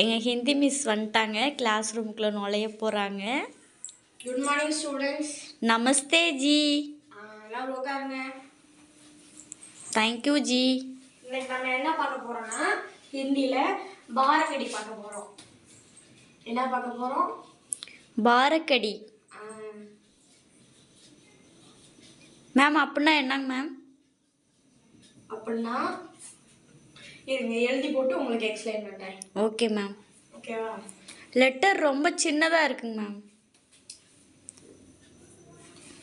எங்கள் ஹிந்தி மிஸ் வந்துட்டாங்க. கிளாஸ் ரூமுக்குள்ளே நுழைய போகிறாங்க குட் மார்னிங் ஸ்டூடெண்ட்ஸ் நமஸ்தே ஜி எல்லாரும் உட்காருங்க தேங்க்யூ ஜி இன்னைக்கு நம்ம என்ன பார்க்க போறோம்னா ஹிந்தியில பாரகடி பார்க்க போறோம். என்ன பார்க்க போறோம்? பாரக்கடி. மேம் அப்படின்னா என்னங்க மேம் அப்படின்னா இருங்க எழுதி போட்டு உங்களுக்கு எக்ஸ்பிளைன் பண்றேன். ஓகே மேம் ஓகேவா லெட்டர் ரொம்ப சின்னதாக இருக்குங்க மேம்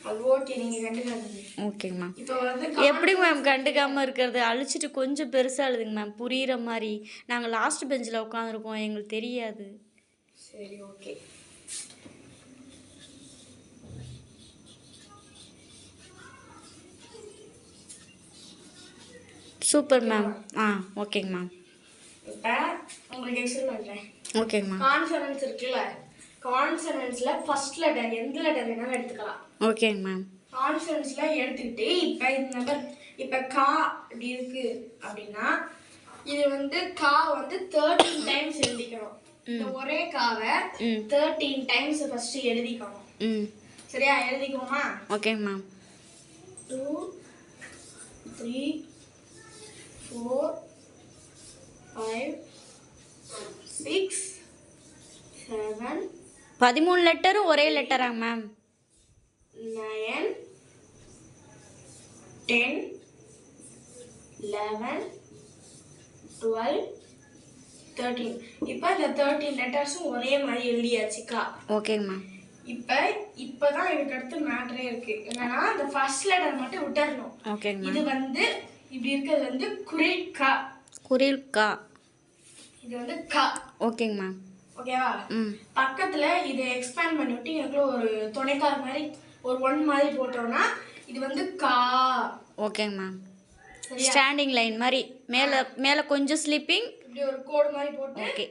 அது ஓகே நீங்க கண்டுக்காதீங்க. ஓகேங்க மேம் இப்போ வந்து எப்படி மேம் கண்டுக்காமல் இருக்கிறது? அழிச்சிட்டு கொஞ்சம் பெருசாக எழுதுங்க மேம் புரிகிற மாதிரி. நாங்கள் லாஸ்ட் பெஞ்சில் உட்காந்துருக்கோம் எங்களுக்கு தெரியாது. சரி ஓகே சூப்பர் மேம். ஆ ஓகேங்க மேம். இப்போ உங்களுக்கு எக்ஸ்பிளைன் ஓகேங்க மேம். கான்சனன்ஸ் இருக்குல்ல? கான்சனன்ஸ்ல ஃபர்ஸ்ட் லெட்டர் எந்த லெட்டர் வேணாலும் எடுத்துக்கலாம். ஓகேங்க மேம். கான்சனன்ஸ்ல எடுத்துக்கிட்டு இப்போ இந்த நம்பர் இப்போ கா இப்படி இருக்கு அப்படின்னா இது வந்து கா வந்து தேர்ட்டீன் டைம்ஸ் எழுதிக்கணும். இந்த ஒரே காவை தேர்ட்டீன் டைம்ஸ் ஃபர்ஸ்ட் எழுதிக்கணும். ம். சரியா? எழுதிக்குவோமா? ஓகேங்க ma'am. Two three four five six seven பதிமூணு லெட்டரும் ஒரே லெட்டராங்க ma'am nine, ten, eleven, twelve, thirteen. இப்போ இந்த தேர்ட்டீன் லெட்டர்ஸும் ஒரே மாதிரி எழுதியாச்சுக்கா ஓகேங்க மேம் இப்போ இப்போதான் இதுக்கு அடுத்து மேட்ரே இருக்கு. என்னன்னா இந்த ஃபர்ஸ்ட் லெட்டர் மட்டும் விட்டுறணும். ஓகேங்க இது வந்து இப்படி இருக்கிறது வந்து குரில் கா. குரில் கா. இது வந்து கா. ஓகேங்க மேம். ஓகேவா? பக்கத்துல இதை எக்ஸ்பேண்ட் பண்ணி விட்டு எனக்கு ஒரு துணைக்கார் மாதிரி ஒரு ஒன் மாதிரி போட்டோம்னா இது வந்து கா. ஓகேங்க மேம். ஸ்டாண்டிங் லைன் மாதிரி. மேலே மேலே கொஞ்சம் ஸ்லிப்பிங் இப்படி ஒரு கோடு மாதிரி போட்டு ஓகே.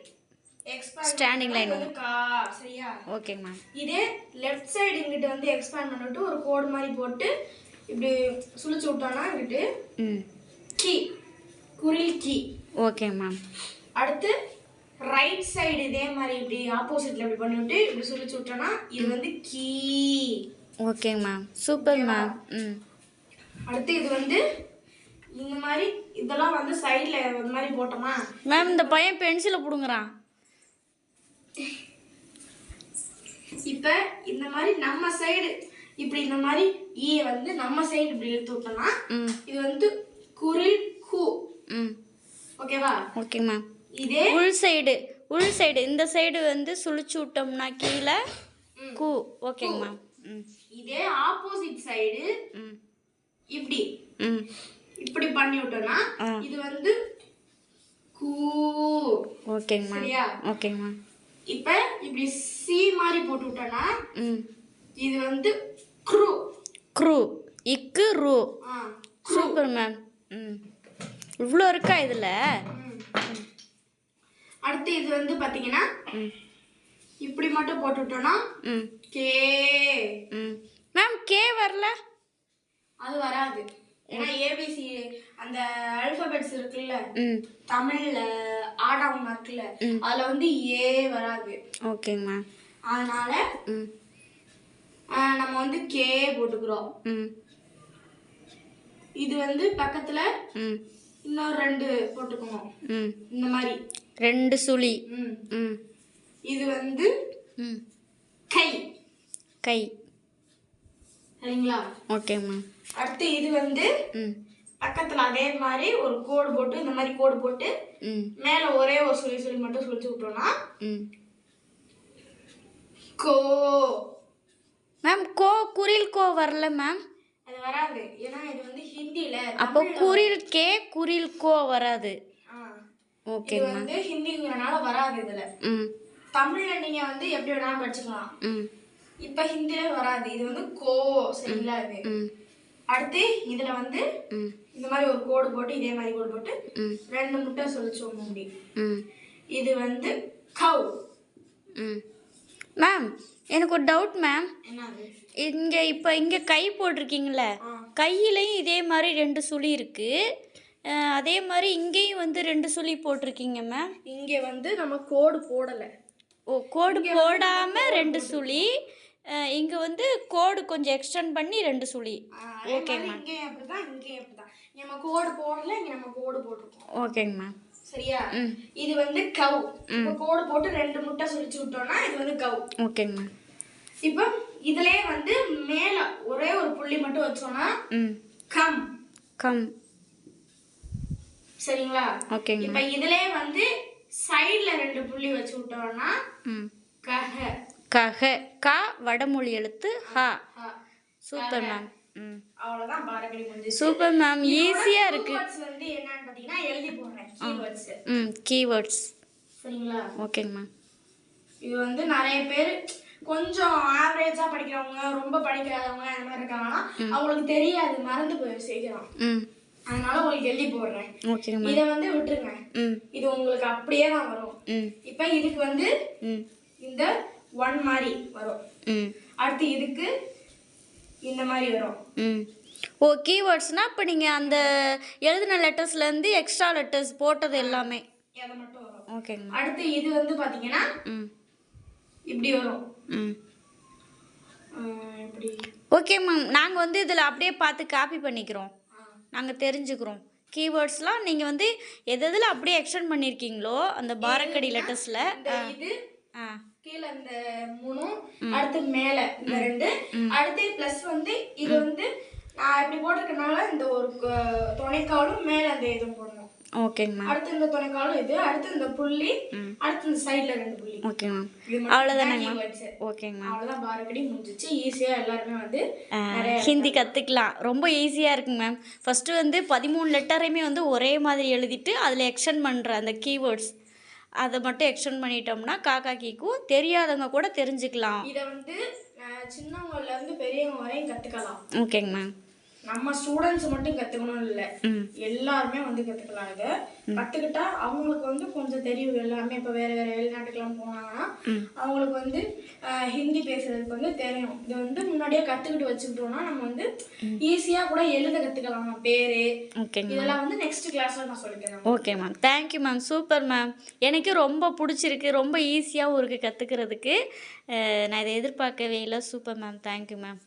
line வந்து கா. சரியா? ஓகேங்க மேம். இதே லெஃப்ட் சைடு இங்கிட்ட வந்து எக்ஸ்பேண்ட் பண்ணிட்டு ஒரு கோடு மாதிரி போட்டு இப்படி சுழிச்சு விட்டோம்னா இங்கிட்டு கீ குரில் கீ. ஓகேங்க மேம். அடுத்து ரைட் சைடு இதே மாதிரி இப்படி ஆப்போசிட்ல இப்படி பண்ணிவிட்டு இப்படி சுழிச்சு விட்டோம்னா இது வந்து கீ. ஓகேங்க மேம். Super ma'am. ம். அடுத்து இது வந்து இந்த மாதிரி இதெல்லாம் வந்து சைடில் இந்த மாதிரி போட்டோமா? மேம் இந்த பையன் பென்சிலை பிடுங்குறான். இப்போ இந்த மாதிரி நம்ம சைடு இப்படி இந்த மாதிரி ஈ வந்து நம்ம சைடு இப்படி இழுத்து விட்டோம்னா இது வந்து குரில் கு. ம். ஓகேவா ஓகே மேம் இதே உள் சைடு உள் சைடு இந்த சைடு வந்து சுழிச்சு விட்டோம்னா கீழே கூ. ஓகேங்க மேம் இதே ஆப்போசிட் சைடு ம். இப்படி. ம். இப்படி பண்ணி விட்டோம்னா. இது வந்து கூ. ஓகேங்க சரியா? ஓகேங்க மேம் இப்போ இப்படி சி மாதிரி போட்டு விட்டோம்னா ம். இது வந்து க்ரூ. க்ரூ. இக்கு ரூ. ஆ சூப்பர் மேம் ம். இவ்வளோ இருக்கா இதில். அடுத்து இது வந்து பாத்தீங்கன்னா ம். இப்படி மட்டும் போட்டு விட்டோம்னா ம். கே. ம். மேம் கே வரல? அது வராது. ஏன்னா ஏபிசி அந்த அல்பபெட்ஸ் இருக்குல்ல தமிழ்ல ஆடாம இருக்குல்ல அதுல வந்து ஏ வராது. ஓகேங்க மேம். அதனால நம்ம வந்து கே போட்டுக்கிறோம். ம். இது வந்து பக்கத்துல ம். இன்னொரு ரெண்டு போட்டுக்கணும் ம். இந்த மாதிரி. ரெண்டு சுழி. ம். ம். இது வந்து ம். கை. கை. சரிங்களா? ஓகேங்க மேம் அடுத்து இது வந்து ம். பக்கத்துல அதே மாதிரி ஒரு கோடு போட்டு இந்த மாதிரி கோடு போட்டு ம். மேல ஒரே ஒரு சுழி சுழி மட்டும் சுழிச்சு விட்டோம்னா கோ குரில் கோ வரல மேம் அது வராது. ஏன்னா இது வந்து ஹிந்தில அப்போ குரில் கே குரில் கோ வராது. ஓகே இது வந்து ஹிந்திங்கிறனால வராது இதுல. ம். தமிழ்ல நீங்க வந்து எப்படி வேணாலும் படிச்சுக்கலாம். ம். இப்ப ஹிந்தில வராது. இது வந்து கோ சரிங்களா இது? ம். அடுத்து இதுல வந்து இந்த மாதிரி ஒரு கோடு போட்டு இதே மாதிரி கோடு போட்டு ரெண்டு முட்டை சொல்லிச்சோம் ம். இது வந்து கவ். மேம் எனக்கு ஒரு டவுட் மேம் இங்கே இப்போ இங்கே கை போட்டிருக்கீங்களே. கையிலையும் இதே மாதிரி ரெண்டு சுழி இருக்குது அதே மாதிரி இங்கேயும் வந்து ரெண்டு சுழி போட்டிருக்கீங்க மேம் இங்கே வந்து நம்ம கோடு போடலை. ஓ கோடு போடாமல் ரெண்டு சுழி. இங்கே வந்து கோடு கொஞ்சம் எக்ஸ்டெண்ட் பண்ணி ரெண்டு சுழி. ஓகேம்மா இங்கேயும் அப்படிதான் இங்கேயும் அப்படிதான். இங்க நம்ம கோடு போடல இங்க நம்ம கோடு போட்டிருக்கோம். ஓகேங்க மேம் சரியா? இது வந்து கவ். இப்போ கோடு போட்டு ரெண்டு முட்டை சுழிச்சு விட்டோம்னா இது வந்து கவ். ஓகேங்க. இப்போ இதுலயே வந்து மேல ஒரே ஒரு புள்ளி மட்டும் வச்சோம்னா கம். கம். சரிங்களா? ஓகேங்க. இப்போ இதுலயே வந்து சைடுல ரெண்டு புள்ளி வச்சு விட்டோம்னா கஹ. கக கா வடமொழி எழுத்து ஹ. Super ma'am. முடிஞ்சிச்சு. சூப்பர் மேம் ஈஸியாக இருக்கு. வந்து என்னன்னு பாத்தீங்கன்னா எழுதி போடுறேன் கீவேர்ட்ஸ் ம் கீவேர்ட்ஸ் சரிங்களா? ஓகேங்க மேம் இது வந்து நிறைய பேர் கொஞ்சம் ஆவரேஜா படிக்கிறவங்க ரொம்ப படிக்காதவங்க அந்த மாதிரி இருக்காங்கன்னா அவங்களுக்கு தெரியாது மறந்து போய் சீக்கிரம் ம். அதனால உங்களுக்கு எழுதி போடுறேன். மேம் இதை வந்து விட்டுருங்க. ம். இது உங்களுக்கு அப்படியே தான் வரும். ம். இப்போ இதுக்கு வந்து ம். இந்த ஒன் மாதிரி வரும். ம். அடுத்து இதுக்கு இந்த மாதிரி வரும். ம். ஓ கீவேர்ட்ஸ்னால் இப்போ நீங்கள் அந்த எழுதின லெட்டர்ஸ்லேருந்து எக்ஸ்ட்ரா லெட்டர்ஸ் போட்டது எல்லாமே. அதை மட்டும் வரும். ஓகேங்க அடுத்து இது வந்து பாத்தீங்கன்னா ம். இப்படி வரும். இப்படி. ஓகே மேம் நாங்கள் வந்து இதில் அப்படியே பார்த்து காப்பி பண்ணிக்கிறோம். நாங்கள் தெரிஞ்சுக்கிறோம். கீவேர்ட்ஸ்லாம் நீங்கள் வந்து எது எதில் அப்படியே எக்ஸ்டெண்ட் பண்ணியிருக்கீங்களோ அந்த பாரக்கடி லெட்டர்ஸில் இது ஆ. கீழே இந்த மூணும் அடுத்து மேல இந்த ரெண்டு. அடுத்து பிளஸ் வந்து இது வந்து நான் இப்படி போட்டிருக்கனால இந்த ஒரு துணைக்காலும் மேல அந்த இதுவும் போடணும். ஓகேங்க மேம் அடுத்து இந்த துணைக்காலும் இது அடுத்து இந்த புள்ளி அடுத்து இந்த சைடுல ரெண்டு புள்ளி. ஓகே மேம் தான் மேம். ஓகேங்க மேம் அவ்வளவுதான் பாரக்கடி முடிஞ்சிச்சு. ஈஸியா எல்லாருமே வந்து ஹிந்தி கற்றுக்கலாம் ரொம்ப ஈஸியாக இருக்குங்க மேம் ஃபஸ்ட்டு வந்து பதிமூணு லெட்டரையுமே வந்து ஒரே மாதிரி எழுதிட்டு அதில் எக்ஸ்டெண்ட் பண்ணுற அந்த கீவேர்ட்ஸ் அதை மட்டும் எக்ஸ்டெண்ட் பண்ணிட்டோம்னா காக்கா கீக்கும் தெரியாதவங்க கூட தெரிஞ்சுக்கலாம். இதை வந்து இருந்து பெரியவங்க வரையும் கத்துக்கலாம். ஓகேங்க மேம் நம்ம ஸ்டூடெண்ட்ஸ் மட்டும் கத்துக்கணும் இல்ல. எல்லாருமே வந்து கத்துக்கலாம் இதை. கத்துக்கிட்டா அவங்களுக்கு வந்து கொஞ்சம் தெரியும் எல்லாமே. இப்ப வேற வேற வெளிநாட்டுக்கெல்லாம் போனாங்கன்னா அவங்களுக்கு வந்து ஹிந்தி பேசுறதுக்கு வந்து தெரியும். இது வந்து முன்னாடியே கத்துக்கிட்டு வச்சுக்கிட்டோம்னா நம்ம வந்து ஈஸியா கூட எழுத கத்துக்கலாம். பேரு. இதெல்லாம் வந்து நெக்ஸ்ட் கிளாஸ்ல நான் சொல்லித்தரேன் okay ma'am thank you ma'am super ma'am எனக்கு ரொம்ப பிடிச்சிருக்கு. ரொம்ப ஈஸியாகவும் இருக்குது கற்றுக்கிறதுக்கு நான் இதை எதிர்பார்க்கவே இல்லை. Super ma'am thank you ma'am